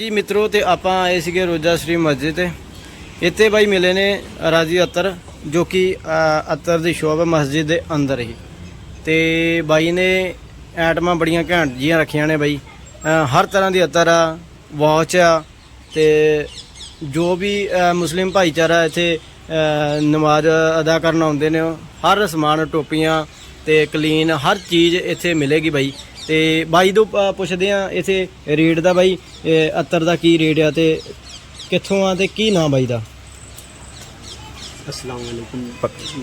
ਜੀ ਮਿੱਤਰੋ ਤੇ ਆਪਾਂ ਆਏ ਸੀਗੇ ਰੋਜਾ ਸ਼੍ਰੀ ਮਸਜਿਦ ਤੇ। ਇੱਥੇ ਬਾਈ ਮਿਲੇ ਨੇ ਰਾਜੀ ਅਤਰ, ਜੋ ਕਿ ਅਤਰ ਦੀ ਸ਼ੋਪ ਮਸਜਿਦ ਦੇ ਅੰਦਰ ਹੀ। ਤੇ ਬਾਈ ਨੇ ਐਟਮਾਂ ਬੜੀਆਂ ਘੈਂਟ ਜੀਆਂ ਰੱਖੀਆਂ ਨੇ ਬਾਈ। ਹਰ ਤਰ੍ਹਾਂ ਦੀ ਅਤਰ ਆ, ਵਾਚ ਆ, ਤੇ ਜੋ ਵੀ ਮੁਸਲਿਮ ਭਾਈਚਾਰਾ ਇੱਥੇ ਨਮਾਜ਼ ਅਦਾ ਕਰਨ ਆਉਂਦੇ ਨੇ ਉਹ ਹਰ ਸਮਾਨ, ਟੋਪੀਆਂ ਤੇ ਕਲੀਨ, ਹਰ ਚੀਜ਼ ਇੱਥੇ ਮਿਲੇਗੀ ਬਾਈ। ਤੇ ਬਾਈ ਤੋਂ ਅ, ਪੁੱਛਦੇ ਆ ਇੱਥੇ ਰੇਟ ਦਾ ਬਾਈ ਇਹ ਅਤਰ ਦਾ ਕੀ ਰੇਟ ਆ ਤੇ ਕਿੱਥੋਂ ਆ ਤੇ ਕੀ ਨਾਮ ਬਾਈ ਦਾ अस्सलाम वालेकुम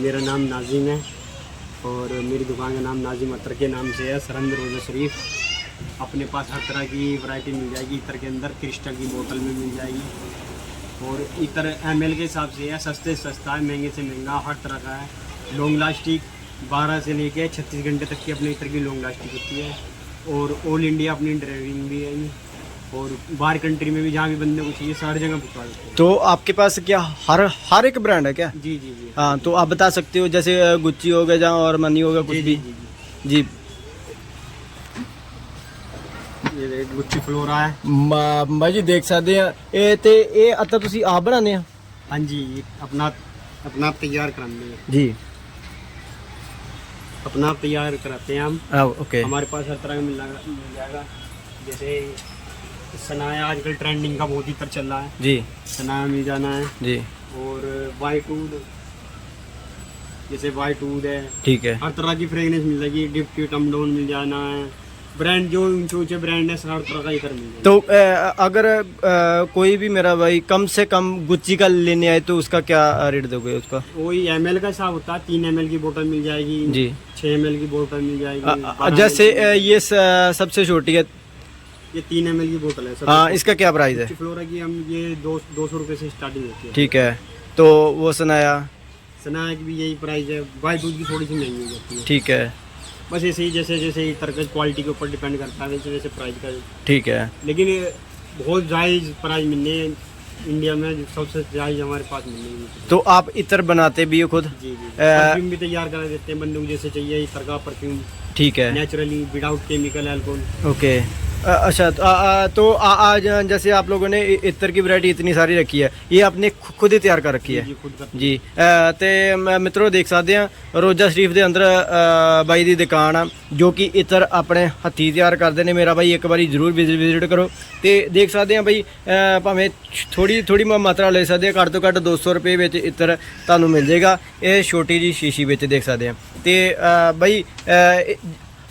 मेरा नाम नाजिम है और मेरी दुकान का नाम नाजिम अतर के नाम से है सरंद रोज़ा शरीफ अपने पास हर तरह की वैरायटी मिल जाएगी इतर के अंदर क्रिस्टल की बोतल में मिल जाएगी और इतर एम के हिसाब से है सस्ते से सस्ता है महंगे से महंगा हर तरह का है लॉन्ग लास्टिक 12 से लेके 36 घंटे तक की अपने इतर की लॉन्ग लास्टिक होती है और ऑल इंडिया अपनी ड्राइविंग भी है और बाहर कंट्री में भी जहाँ भी बंदे को चाहिए सारी जगह भिजवा देते हैं तो आपके पास क्या हर हर एक ब्रांड है क्या जी जी जी हाँ तो आप बता सकते हो जैसे अ, गुच्ची हो गया जहाँ और मनी हो गया कुछ जी भी जी जी जी जी ਇਹ ਦੇਖ ਗੁੱਚੀ ਫਲੋਰਾ ਹੈ ਮ- ਬਾਈ ਜੀ ਦੇਖ ਸਕਦੇ ਆ ਇਹ ਤੇ ਇਹ ਅਤਰ ਤੁਸੀਂ ਆਪ ਬਣਾਉਂਦੇ ਆ ਹਾਂਜੀ अपना अपना तैयार कराते हैं जी अपना तैयार कराते हैं हम। ओके हमारे पास हर तरह का मिल जाएगा मिल जाएगा। जैसे सनाया आजकल ट्रेंडिंग का बहुत ही तर चल रहा है। जी। सनाया मिल जाना है। जी। और वाइट वूड जैसे वाइट वूड है। ठीक है। हर तरह की फ्रेगनेंस मिल जाएगी। डिप्टी टमडोन मिल जाना है। ब्रांड जो ऊँचे ऊँचे ब्रांड है हर तरह का इधर मिल तो अ, अगर अ, कोई भी मेरा भाई कम से कम गुच्ची का लेने आए तो उसका क्या रेट दोगे उसका? वही एम एल का हिसाब होता है तीन एमएल की बोतल मिल जाएगी जी। छः एम की बोतल मिल जाएगी 12 जैसे ये सबसे छोटी है। ये तीन एमएल की बोतल है हाँ इसका क्या प्राइस है? फ्लोरा की हम ये दो दो सौ रुपये से स्टार्टिंग होती है। ठीक है। तो वो सुनाया सनाया की भी यही प्राइस है वाइट दूध की थोड़ी सी महँगी हो जाती है। ठीक है। बस ऐसे ही जैसे जैसे इतर का क्वालिटी के ऊपर डिपेंड करता है वैसे वैसे प्राइस का ठीक है। लेकिन बहुत जायज़ प्राइस मिलने इंडिया में सबसे जायज़ हमारे पास मिलने तो आप इतर बनाते भी हो खुद? जी जी। परफ्यूम भी तैयार करा देते हैं बंदूक जैसे चाहिए इतर का परफ्यूम ठीक है। Naturally without chemical alcohol okay अच्छा तो, आ, आ, तो आ, आज जैसे आप लोगों ने इ- इत्र की वैरायटी इतनी सारी रखी है ये आपने खु- खुद ही ਤਿਆਰ ਕਰ ਰੱਖੀ ਹੈ जी खुद का ਜੀ ਅ, ਤੇ ਮ- ਮਿੱਤਰੋ ਦੇਖ ਸਕਦੇ ਆ ਰੋਜ਼ਾ ਸ਼ਰੀਫ ਦੇ ਅੰਦਰ ਅ, ਬਾਈ ਦੀ ਦੁਕਾਨ ਆ ਜੋ ਕਿ ਇਤਰ ਆਪਣੇ ਹੱਥੀ ਤਿਆਰ ਕਰਦੇ ਨੇ ਮੇਰਾ ਬਾਈ ਇੱਕ ਵਾਰੀ ਜ਼ਰੂਰ ਵਿਜ਼ਿਟ ਕਰੋ ਤੇ ਦੇਖ ਸਕਦੇ ਆ ਬਾਈ ਅ, ਭਾਵੇਂ ਥੋੜੀ ਥੋੜੀ ਮਾਤਰਾ ਲੈ ਸਕਦੇ ਆ ਘੱਟ ਤੋਂ ਘੱਟ 200 ਰੁਪਏ ਵਿੱਚ ਇਤਰ ਤੁਹਾਨੂੰ ਮਿਲ ਜਾਏਗਾ ਇਹ ਛੋਟੀ ਜੀ ਸ਼ੀਸ਼ੀ ਵਿੱਚ ਦੇਖ ਸਕਦੇ ਆ ਤੇ ਅ, ਬਾਈ ਅ, ਇਹ-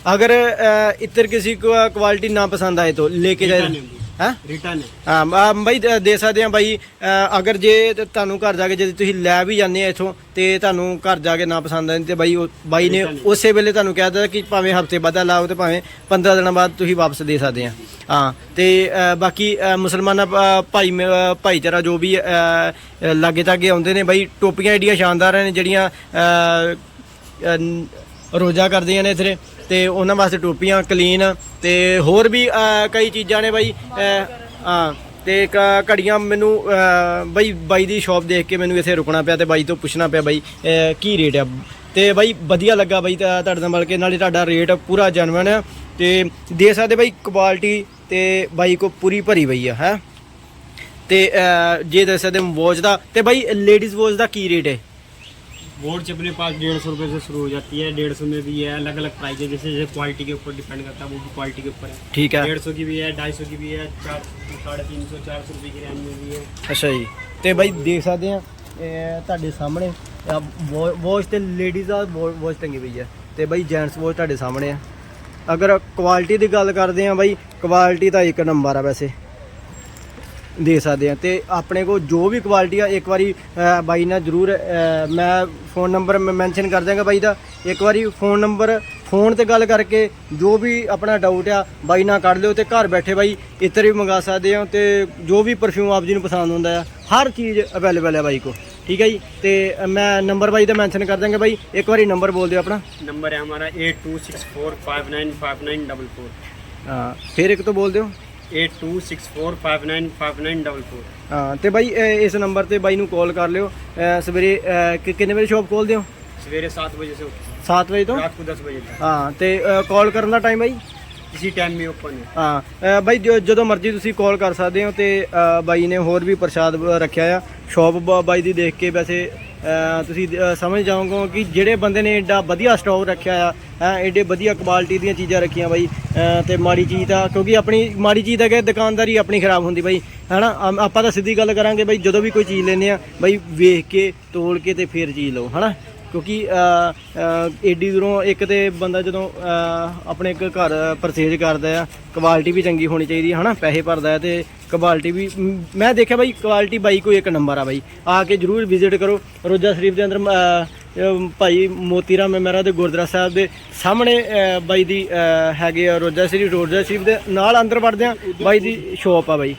अगर अ, इतर किसी को क्वालिटी ना पसंद आए तो लेके जाए Return है जी। हैं रिटर्न है ਹਾਂ ਆ ਬਾਈ ਦੇ ਦੇ ਸਕਦੇ ਆ ਬਾਈ ਅ, ਅਗਰ ਜੇ ਤੇ ਤੁਹਾਨੂੰ ਘਰ ਜਾ ਕੇ ਜੇ ਤੁਸੀਂ ਲੈ ਵੀ ਜਾਂਦੇ ਆ ਇਥੋਂ ਤੇ ਤੁਹਾਨੂੰ ਘਰ ਜਾ ਕੇ ਨਾ ਪਸੰਦ ਆਏ ਤੇ ਬਾਈ ਉਹ ਬਾਈ ਨੇ ਉਸੇ ਵੇਲੇ ਤੁਹਾਨੂੰ ਕਹਿ ਦਿੱਤਾ ਕਿ ਭਾਵੇਂ ਹਫਤੇ ਬਾਅਦ ਲਾਓ ਤੇ ਭਾਵੇਂ 15 ਦਿਨਾਂ ਬਾਅਦ ਤੁਸੀਂ ਵਾਪਸ ਦੇ ਸਕਦੇ ਆ ਹਾਂ ਤੇ ਅ, ਬਾਕੀ ਅ, ਮੁਸਲਮਾਨਾਂ ਭ- ਭਾਈ ਮ- ਅ, ਭਾਈਚਾਰਾ ਜੋ ਵੀ ਅ, ਅ, ਲਾਗੇ ਤਾਗੇ ਆਉਂਦੇ ਨੇ ਬਾਈ ਟੋਪੀਆਂ ਏਡੀਆਂ ਸ਼ਾਨਦਾਰ ਨੇ ਜਿਹੜੀਆਂ ਅ, ਅ, ਰੋਜ਼ਾ ਕਰਦੀਆਂ ਨੇ ਇੱਥੇ ਤੇ ਉਹਨਾਂ ਵਾਸਤੇ ਟੋਪੀਆਂ ਕਲੀਨ ਤੇ ਹੋਰ ਵੀ ਕਈ ਚੀਜ਼ਾਂ ਨੇ ਬਾਈ ਹਾਂ ਤੇ ਕ- ਘੜੀਆਂ ਮੈਨੂੰ ਅ, ਬਾਈ ਬਾਈ ਦੀ ਸ਼ਾਪ ਦੇਖ ਕੇ ਮੈਨੂੰ ਇੱਥੇ ਰੁਕਣਾ ਪਿਆ ਤੇ ਬਾਈ ਤੋਂ ਪੁੱਛਣਾ ਪਿਆ ਬਾਈ ਕੀ ਰੇਟ ਆ? ਤੇ ਬਾਈ ਵਧੀਆ ਲੱਗਾ ਬਾਈ ਤਾਂ ਤੁਹਾਡੇ ਨਾਲ ਮਿਲ ਕੇ ਨਾਲੇ ਤੁਹਾਡਾ ਰੇਟ ਪੂਰਾ ਜੈਨੂਇਨ ਆ ਤੇ ਦੇ ਸਕਦੇ ਬਾਈ ਕੁਆਲਿਟੀ ਤੇ ਬਾਈ ਕੋ ਪੂਰੀ ਭਰੀ ਪਈ ਆ ਹੈ? ਤੇ ਜੇ ਦੇ ਸਕਦੇ ਵੋਚ ਦਾ ਤੇ ਬਾਈ ਲੇਡੀਜ਼ ਵੋਚ ਦਾ ਕੀ ਰੇਟ ਹੈ बोर्ड अपने पास डेढ़ सौ रुपये से शुरू हो जाती है डेढ़ सौ में भी है अलग अलग प्राइस है जैसे जैसे क्वालिटी के ऊपर डिपेंड करता है वो भी क्वालिटी के ऊपर है ਠੀਕ ਹੈ डेढ़ सौ की भी है ढाई सौ की भी है चार साढ़े तीन सौ चार सौ रुपये की रेंज में भी है ਅੱਛਾ ਜੀ ਤੇ ਬਾਈ ਦੇਖ ਸਕਦੇ ਆ ਇਹ ਤੁਹਾਡੇ ਸਾਹਮਣੇ ਵਾਚ ਤੇ ਲੇਡੀਜ਼ ਦਾ ਵਾਚ ਟੰਗੀ ਪਈ ਹੈ ਤੇ ਬਾਈ ਜੈਂਟਸ ਵਾਚ ਤੁਹਾਡੇ ਸਾਹਮਣੇ ਆ ਅਗਰ ਕੁਆਲਿਟੀ ਦੀ ਗੱਲ ਕਰਦੇ ਆ ਬਾਈ ਕੁਆਲਿਟੀ ਤਾਂ ਇੱਕ ਨੰਬਰ ਆ ਵੈਸੇ ਦੇ ਸਕਦੇ ਆ ਤੇ ਆਪਣੇ ਕੋਲ ਜੋ ਵੀ ਕੁਆਲਿਟੀ ਆ ਇੱਕ ਵਾਰੀ ਬਾਈ ਨਾਲ ਜਰੂਰ ਮੈਂ ਫੋਨ ਨੰਬਰ ਮੈਂਸ਼ਨ ਕਰ ਦਿਆਂਗਾ ਬਾਈ ਦਾ। ਇੱਕ ਵਾਰੀ ਫੋਨ ਨੰਬਰ ਫੋਨ ਤੇ ਗੱਲ ਕਰਕੇ ਜੋ ਵੀ ਆਪਣਾ ਡਾਊਟ ਆ ਬਾਈ ਨਾਲ ਕੱਢ ਲਿਓ ਤੇ ਘਰ ਬੈਠੇ ਬਾਈ ਇੱਧਰ ਵੀ ਮੰਗਾ ਸਕਦੇ ਹੋ ਤੇ ਜੋ ਵੀ ਪਰਫਿਊਮ ਆਪ ਜੀ ਨੂੰ ਪਸੰਦ ਹੁੰਦਾ ਆ ਹਰ ਚੀਜ਼ ਅਵੇਲੇਬਲ ਹੈ ਬਾਈ ਕੋ ਠੀਕ ਹੈ ਜੀ? ਤੇ ਮੈਂ ਨੰਬਰ ਬਾਈ ਦਾ ਮੈਂਸ਼ਨ ਕਰ ਦਿਆਂਗਾ ਬਾਈ। ਇੱਕ ਵਾਰੀ ਨੰਬਰ ਬੋਲ ਦਿਓ ਆਪਣਾ। ਨੰਬਰ ਹੈ ਹਮਾਰਾ 8264595944 ਹਾਂ ਫਿਰ ਇੱਕ ਤੋਂ ਬੋਲ ਦਿਓ। eight two six four five nine five nine double four ਹਾਂ ਤੇ ਬਾਈ ਅ, ਇਸ ਨੰਬਰ ਤੇ ਬਾਈ ਨੂੰ ਕਾਲ ਕਰ ਲਿਓ ਅ, ਸਵੇਰੇ ਅ, ਕਿ- ਕਿੰਨੇ ਵਜੇ ਸ਼ਾਪ ਖੋਲਦੇ ਹੋ सवेरे सात बजे से 7 ਵਜੇ ਤੋਂ रात को दस बजे तक ਹਾਂ ਤੇ ਕਾਲ ਕਰਨ ਦਾ ਟਾਈਮ ਬਾਈ इसी टाइम में ओपन है ਹਾਂ ਅ, ਬਾਈ ਜ- ਜਦੋਂ ਮਰਜ਼ੀ ਤੁਸੀਂ ਕਾਲ ਕਰ ਸਕਦੇ ਹੋ ਤੇ ਅ, ਬਾਈ ਨੇ ਹੋਰ ਵੀ ਪ੍ਰਸ਼ਾਦ ਬ- ਰੱਖਿਆ ਆ ਸ਼ਾਪ ਬਾਈ ਦੀ ਦੇਖ ਕੇ ਵੈਸੇ ਅ, ਤੁਸੀਂ ਸਮਝ ਜਾਓਗੇ ਕਿ ਜਿਹੜੇ ਬੰਦੇ ਨੇ ਐਡਾ ਵਧੀਆ ਸਟਾਕ ਰੱਖਿਆ ਆ ਹੈ ਏਡੇ ਵਧੀਆ ਕੁਆਲਿਟੀ ਦੀਆਂ ਚੀਜ਼ਾਂ ਰੱਖੀਆਂ ਬਾਈ ਅ, ਤੇ ਮਾੜੀ ਚੀਜ਼ ਤਾਂ ਕਿਉਂਕਿ ਆਪਣੀ ਮਾੜੀ ਚੀਜ਼ ਦਾ ਕਿ ਦੁਕਾਨਦਾਰੀ ਆਪਣੀ ਖਰਾਬ ਹੁੰਦੀ ਬਾਈ ਹੈਨਾ? ਆਮ- ਆਪਾਂ ਤਾਂ ਸਿੱਧੀ ਗੱਲ ਕਰਾਂਗੇ ਬਾਈ ਜਦੋਂ ਵੀ ਕੋਈ ਚੀਜ਼ ਲੈਨੇ ਆ ਬਾਈ ਵੇਖ ਕੇ ਤੋਲ ਕੇ ਤੇ ਫਿਰ ਚੀਜ਼ ਲਓ ਹਨਾ? ਕਿਉਂਕਿ ਅ, ਏਡੀ ਦੂਰੋਂ ਇੱਕ ਤੇ ਬੰਦਾ ਜਦੋਂ ਆਪਣੇ ਇੱਕ ਘਰ ਪਰਚੇਜ ਕਰਦਾ ਆ ਕੁਆਲਿਟੀ ਵੀ ਚੰਗੀ ਹੋਣੀ ਚਾਹੀਦੀ ਹੈ ਹਨਾ? ਪੈਸੇ ਭਰਦਾ ਹੈ ਤੇ ਕੁਆਲਿਟੀ ਵੀ ਮੈਂ ਦੇਖਿਆ ਬਾਈ ਕੁਆਲਿਟੀ ਬਾਈ ਕੋਈ ਇੱਕ ਨੰਬਰ ਆ ਬਾਈ। ਆ ਕੇ ਜਰੂਰ ਵਿਜ਼ਿਟ ਕਰੋ ਰੋਜਾ ਸ਼ਰੀਫ ਦੇ ਅੰਦਰ ਭਾਈ ਮੋਤੀ ਰਾਮ ਮਹਿਰਾ ਦੇ ਗੁਰਦੁਆਰਾ ਸਾਹਿਬ ਦੇ ਸਾਹਮਣੇ ਬਾਈ ਦੀ ਹੈਗੇ ਆ ਰੋਜਾ ਸ਼ਰੀਫ ਰੋਜਾ ਸ਼ਰੀਫ ਦੇ ਨਾਲ ਅੰਦਰ ਵੜਦੇ ਆ ਬਾਈ ਦੀ ਸ਼ੋਪ ਆ ਬਾਈ।